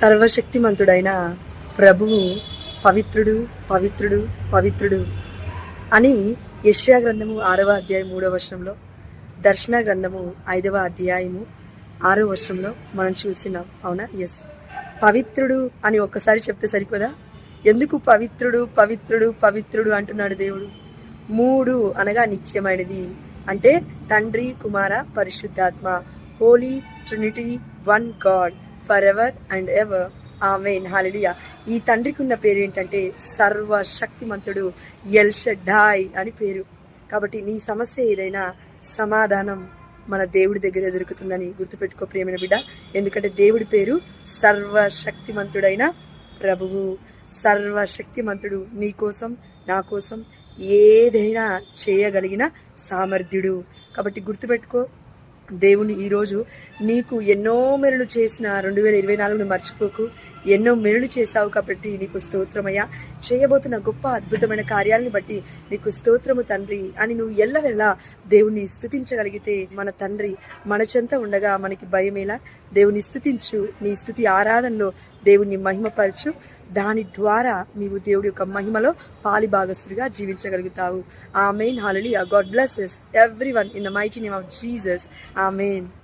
సర్వశక్తిమంతుడైన ప్రభువు పవిత్రుడు పవిత్రుడు పవిత్రుడు అని యష్యా గ్రంథము ఆరవ అధ్యాయం మూడవ వర్షంలో దర్శన గ్రంథము ఐదవ అధ్యాయము ఆరో వర్షంలో మనం చూస్తున్నాం. అవునా? ఎస్ పవిత్రుడు అని ఒక్కసారి చెప్తే సరిపోదా? ఎందుకు పవిత్రుడు పవిత్రుడు పవిత్రుడు అంటున్నాడు దేవుడు? మూడు అనగా నిత్యమైనది. అంటే తండ్రి కుమార పరిశుద్ధాత్మ holy trinity one God for ever and ever amen hallelujah ఈ తండ్రికి ఉన్న పేరు ఏంటంటే సర్వశక్తిమంతుడు ఎల్ షడ్డాయ్ అని పేరు. కాబట్టి నీ సమస్య ఏదైనా సమాధానం మన దేవుడి దగ్గర దొరుకుతుందని గుర్తుపెట్టుకో ప్రేమైన బిడ్డ. ఎందుకంటే దేవుడి పేరు సర్వశక్తిమంతుడైన ప్రభువు. సర్వశక్తిమంతుడు నీ కోసం నా కోసం ఏదైనా చేయగలిగిన సామర్థ్యుడు. కాబట్టి గుర్తుపెట్టుకో దేవుని ఈరోజు నీకు ఎన్నో మెరులు చేసిన రెండు వేల ఇరవై నాలుగును మర్చిపోకు. ఎన్నో మెరులు చేశావు కాబట్టి నీకు స్తోత్రమయ్యా. చేయబోతున్న గొప్ప అద్భుతమైన కార్యాలను బట్టి నీకు స్తోత్రము తండ్రి అని నువ్వు ఎల్లవెల్లా దేవుణ్ణి స్థుతించగలిగితే మన తండ్రి మన చెంత ఉండగా మనకి భయమేలా. దేవుని స్థుతించు నీ స్థుతి ఆరాధనలో దేవుణ్ణి మహిమపరచు. దాని ద్వారా నీవు దేవుడి యొక్క మహిమలో పాలి భాగస్తుడిగా జీవించగలుగుతావు. Amen holy God blesses everyone in the mighty name of Jesus amen